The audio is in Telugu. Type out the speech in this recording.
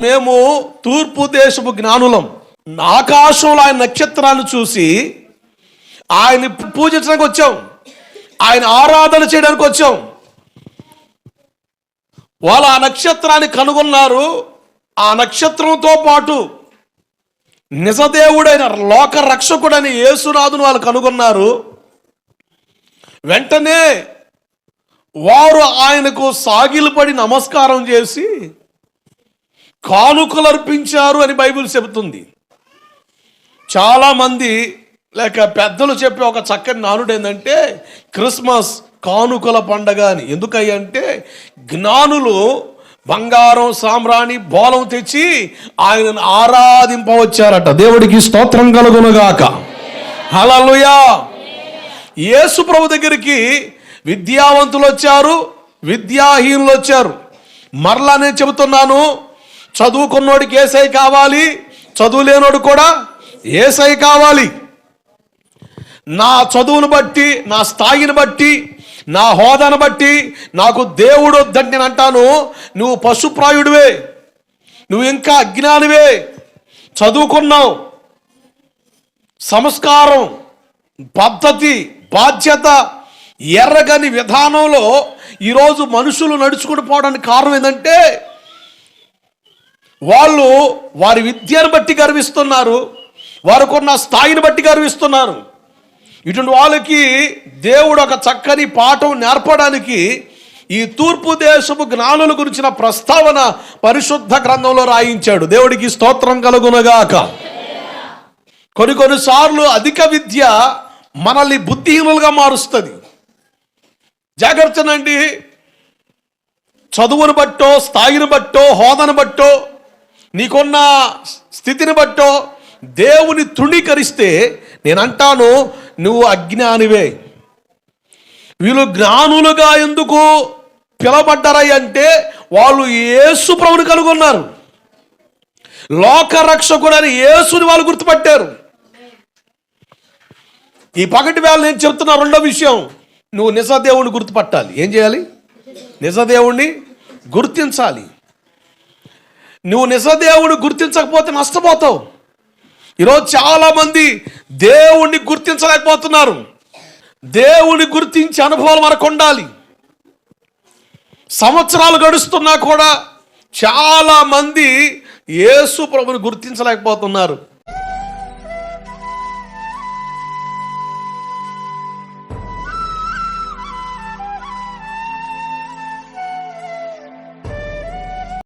మేము తూర్పు దేశపు జ్ఞానులం. ఆకాశంలో ఆయన నక్షత్రాన్ని చూసి ఆయన్ని పూజించడానికి వచ్చాం. ఆయన ఆరాధన చేయడానికి వచ్చాం. వాళ్ళు ఆ నక్షత్రాన్ని కనుగొన్నారు. ఆ నక్షత్రంతో పాటు నిజదేవుడైన లోక రక్షకుడైన యేసునాథుని వాళ్ళు కనుగొన్నారు. వెంటనే వారు ఆయనకు సాగిలపడి నమస్కారం చేసి కానుకలు అర్పించారు అని బైబిల్ చెబుతుంది. చాలామంది లేక పెద్దలు చెప్పే ఒక చక్కని నానుడు ఏంటంటే క్రిస్మస్ కానుకల పండగ అని. ఎందుకంటే జ్ఞానులు బంగారం సామ్రాణి బోలం తెచ్చి ఆయనను ఆరాధింపవచ్చారట. దేవుడికి స్తోత్రం కలుగునుగాక. హలలుయా యేసు ప్రభు దగ్గరికి విద్యావంతులు వచ్చారు విద్యాహీనులు వచ్చారు మరలా నేను చెబుతున్నాను చదువుకున్నోడికి ఏసై కావాలి చదువు లేనోడు కూడా ఏసై కావాలి. నా చదువును బట్టి నా స్థాయిని బట్టి నా హోదాను బట్టి నాకు దేవుడు వద్దని నేను అంటాను నువ్వు పశుప్రాయుడివే నువ్వు ఇంకా అజ్ఞానివే చదువుకున్నావు. సంస్కారం పద్ధతి బాధ్యత ఎర్రగని విధానంలో ఈరోజు మనుషులు నడుచుకుని పోవడానికి కారణం ఏంటంటే వాళ్ళు వారి విద్యను బట్టి గర్విస్తున్నారు వారికున్న స్థాయిని బట్టి గర్విస్తున్నారు. ఇటువంటి వాళ్ళకి దేవుడు ఒక చక్కని పాఠం నేర్పడానికి ఈ తూర్పు దేశపు జ్ఞానుల గురించిన ప్రస్తావన పరిశుద్ధ గ్రంథంలో రాయించాడు. దేవుడికి స్తోత్రం కలుగునగాక. కొన్ని కొన్నిసార్లు అధిక విద్య మనల్ని బుద్ధిహీనులుగా మారుస్తుంది. జాగ్రత్తనండి. చదువును బట్టో స్థాయిని బట్టో హోదాను బట్టో నీకున్న స్థితిని బట్టో దేవుని తృణీకరిస్తే నేను అంటాను నువ్వు అజ్ఞానివే. వీళ్ళు జ్ఞానులుగా ఎందుకు పిలబడ్డారై అంటే వాళ్ళు యేసు ప్రభుని కనుగొన్నారు. లోకరక్షకుడని యేసుని వాళ్ళు గుర్తుపట్టారు. ఈ పగటి వేళ నేను చెప్తున్న రెండో విషయం నువ్వు నిజదేవుని గుర్తుపట్టాలి. ఏం చేయాలి? నిజదేవుణ్ణి గుర్తించాలి. నువ్వు నిజదేవుని గుర్తించకపోతే నష్టపోతావు. ఈరోజు చాలామంది దేవుణ్ణి గుర్తించలేకపోతున్నారు. దేవుని గుర్తించే అనుభవాలు మనకు ఉండాలి. సంవత్సరాలు గడుస్తున్నా కూడా చాలామంది యేసు ప్రభుని గుర్తించలేకపోతున్నారు.